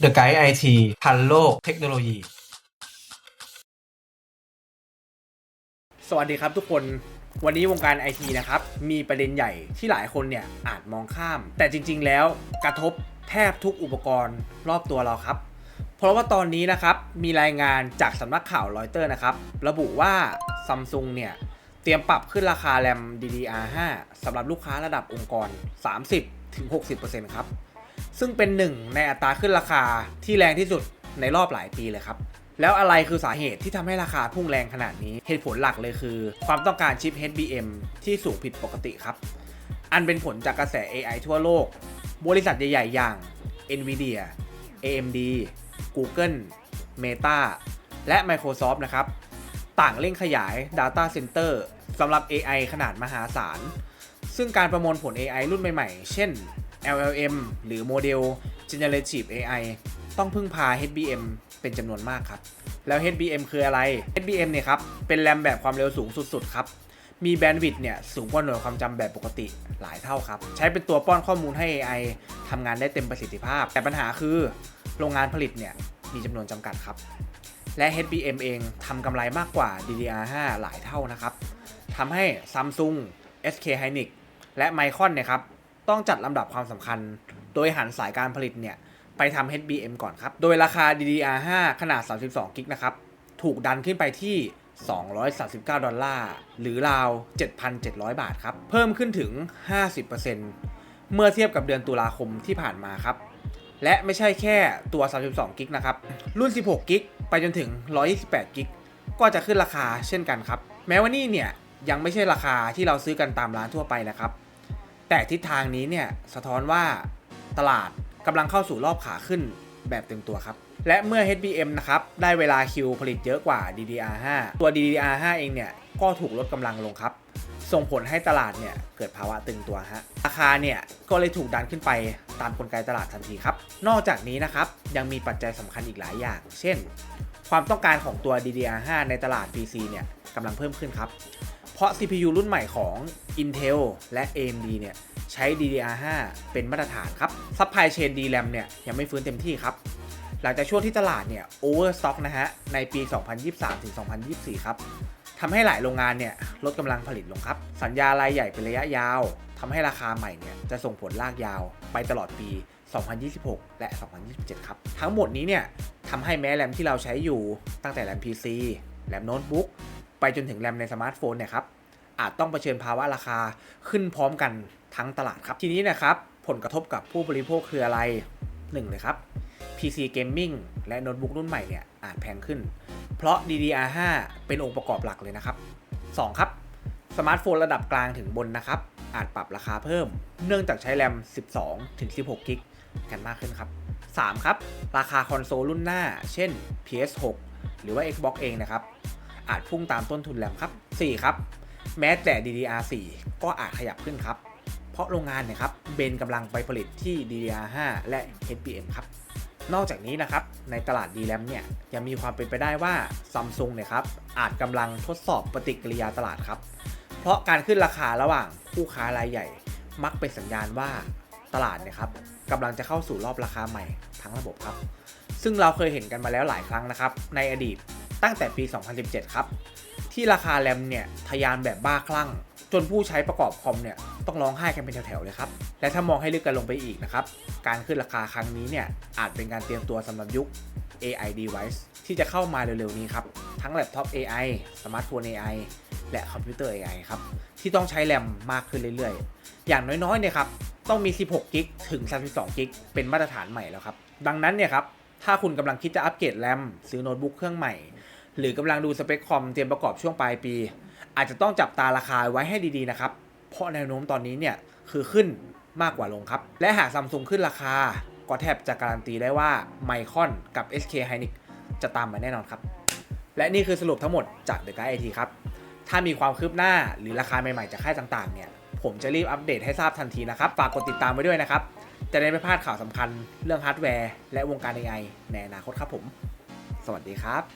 The Guide IT ทันโลกเทคโนโลยี สวัสดีครับทุกคน วันนี้วงการไอทีนะครับ มีประเด็นใหญ่ที่หลายคนเนี่ยอาจมองข้าม แต่จริง ๆ แล้วกระทบแทบทุกอุปกรณ์รอบตัวเราครับ เพราะว่าตอนนี้นะครับ มีรายงานจากสำนักข่าวรอยเตอร์นะครับ ระบุว่าซัมซุงเนี่ย เตรียมปรับขึ้นราคาแรม DDR5 สำหรับลูกค้าระดับองค์กร 30-60%ครับ ซึ่งเป็นหนึ่งในอัตราขึ้นราคาที่แรงที่สุดในรอบหลายปีเลยครับ แล้วอะไรคือสาเหตุที่ทำให้ราคาพุ่งแรงขนาดนี้ เหตุผลหลักเลยคือ ความต้องการชิป HBM ที่สูงผิดปกติครับ อันเป็นผลจากกระแส AI ทั่วโลก บริษัทใหญ่ๆ อย่าง Nvidia AMD Google Meta และ Microsoft นะครับ ต่างเร่งขยาย Data Center สำหรับ AI ขนาดมหาศาล ซึ่งการประมวลผล AI รุ่นใหม่ๆ เช่น LLM หรือโมเดล Generative AI ต้องพึ่งพา HBM เป็นจำนวนมากครับ แล้ว HBM คืออะไร HBM เนี่ยครับ เป็นแรมแบบความเร็วสูงสุดๆครับ มีแบนด์วิดต์เนี่ยสูงกว่าหน่วยความจำแบบปกติหลายเท่าครับ ใช้เป็นตัวป้อนข้อมูลให้ AI ทำงานได้เต็มประสิทธิภาพ แต่ปัญหาคือโรงงานผลิตเนี่ยมีจำนวนจำกัดครับ และ HBM เองทำกำไรมากกว่า DDR5 หลายเท่านะครับทำให้ Samsung SK Hynix และ Micron เนี่ยครับ ต้องจัดลำดับความสำคัญ โดยหันสายการผลิตเนี่ย ไปทำ HBM ก่อนครับ โดยราคา DDR5 ขนาด 32 กิกนะครับ ถูกดันขึ้นไปที่ 239 ดอลลาร์ หรือราว 7,700 บาทครับ เพิ่มขึ้นถึง 50%เมื่อเทียบกับเดือนตุลาคมที่ผ่านมาครับ และไม่ใช่แค่ตัว 32 กิกนะครับ รุ่น 16 กิก ไปจนถึง 128 กิก ก็จะขึ้นราคาเช่นกันครับ แม้ว่านี่เนี่ยยังไม่ใช่ราคาที่เราซื้อกันตามร้านทั่วไปนะครับ แต่ทิศทางนี้เนี่ยสะท้อนว่าตลาดกำลังเข้าสู่รอบขาขึ้นแบบเต็มตัวครับ และเมื่อ HBM นะครับ ได้เวลาคิวผลิตเยอะกว่า DDR5 ตัว DDR5 เองเนี่ย ก็ถูกลดกำลังลงครับ ส่งผลให้ตลาดเนี่ย เกิดภาวะตึงตัวฮะ ราคาเนี่ย ก็เลยถูกดันขึ้นไปตามกลไกตลาดทันทีครับ นอกจากนี้นะครับ ยังมีปัจจัยสำคัญอีกหลายอย่าง เช่น ความต้องการของตัว DDR5 ในตลาด PC เนี่ยกำลังเพิ่มขึ้นครับ เพราะ CPU รุ่นใหม่ของ Intel และ AMD เนี่ยใช้ DDR5 เป็นมาตรฐานครับ Supply Chain DRAM เนี่ยยังไม่ฟื้นเต็มที่ครับ หลังจากช่วงที่ตลาดเนี่ย Overstock นะฮะในปี 2023-2024 ครับทำให้หลายโรงงานเนี่ยลดกำลังผลิตลงครับ สัญญารายใหญ่เป็นระยะยาวทำให้ราคาใหม่เนี่ยจะส่งผลลากยาวไปตลอดปี 2026 และ 2027 ครับ ทั้งหมดนี้เนี่ยทำให้แม้แรมที่เราใช้อยู่ตั้งแต่แรม PC แรมโน้ตบุ๊ก ไปจนถึงแรมในสมาร์ทโฟนเนี่ยครับอาจต้องเผชิญภาวะราคาขึ้นพร้อมกันทั้งตลาดครับ ทีนี้นะครับ ผลกระทบกับผู้บริโภคคืออะไร1เลยครับ PC Gaming และโน้ตบุ๊กรุ่นใหม่เนี่ยอาจแพงขึ้น เพราะ DDR5 เป็นองค์ประกอบหลักเลยนะครับ 2 ครับ สมาร์ทโฟนระดับกลางถึงบนนะครับ อาจปรับราคาเพิ่ม เนื่องจากใช้แรม 12 ถึง 16 กิกกันมากขึ้นครับ 3 ครับ ราคาคอนโซลรุ่นหน้า เช่น PS6 หรือว่า Xbox เองนะครับ อาจพุ่งตามต้นทุนแรมครับ 4 ครับ แม้แต่ DDR4 ก็อาจขยับขึ้นครับ เพราะโรงงานเนี่ยครับเบนกำลังไปผลิตที่ DDR5 และ HBM ครับ นอกจากนี้นะครับ ในตลาด DRAM เนี่ยยังมีความเป็นไปได้ว่าซัมซุงเนี่ยครับอาจกำลังทดสอบปฏิกิริยาตลาดครับ เพราะการขึ้นราคาระหว่างคู่ค้ารายใหญ่ มักเป็นสัญญาณว่าตลาดเนี่ยครับกำลังจะเข้าสู่รอบราคาใหม่ทั้งระบบครับ ซึ่งเราเคยเห็นกันมาแล้วหลายครั้งนะครับ ในอดีต ตั้งแต่ปี 2017 ครับ ที่ราคาแรมเนี่ยทะยานแบบบ้าคลั่ง จนผู้ใช้ประกอบคอมเนี่ยต้องร้องไห้กันเป็นแถวๆเลยครับ และถ้ามองให้ลึกกันลงไปอีกนะครับ การขึ้นราคาครั้งนี้เนี่ยอาจเป็นการเตรียมตัวสำหรับยุค AI device ที่จะเข้ามาเร็วๆนี้ครับ ทั้งแล็ปท็อป AI สมาร์ทโฟน AI และคอมพิวเตอร์ AI ครับ ที่ต้องใช้แรมมากขึ้นเรื่อยๆ อย่างน้อยๆเนี่ยครับ ต้องมี 16กิกถึง 32กิกเป็นมาตรฐานใหม่แล้วครับ ดังนั้นเนี่ยครับ ถ้าคุณกำลังคิดจะอัปเกรดแรมซื้อโน้ตบุ๊กเครื่องใหม่ หรือกำลังดูสเปคคอมเตรียมประกอบช่วงปลายปี อาจจะต้องจับตาราคาไว้ให้ดีๆนะครับ เพราะแนวโน้มตอนนี้เนี่ยคือขึ้นมากกว่าลงครับ และหากซัมซุงขึ้นราคา ก็แทบจะการันตีได้ว่าไมคอนกับ SK Hynix จะตามมาแน่นอนครับ และนี่คือสรุปทั้งหมดจาก The Guide IT ครับ ถ้ามีความคืบหน้าหรือราคาใหม่ๆจากค่ายต่างๆเนี่ยผมจะรีบอัปเดตให้ทราบทันทีนะครับ ฝากกดติดตามไว้ด้วยนะครับ จะได้ไม่พลาดข่าวสำคัญเรื่องฮาร์ดแวร์และวงการ AI ในอนาคตครับผม สวัสดีครับ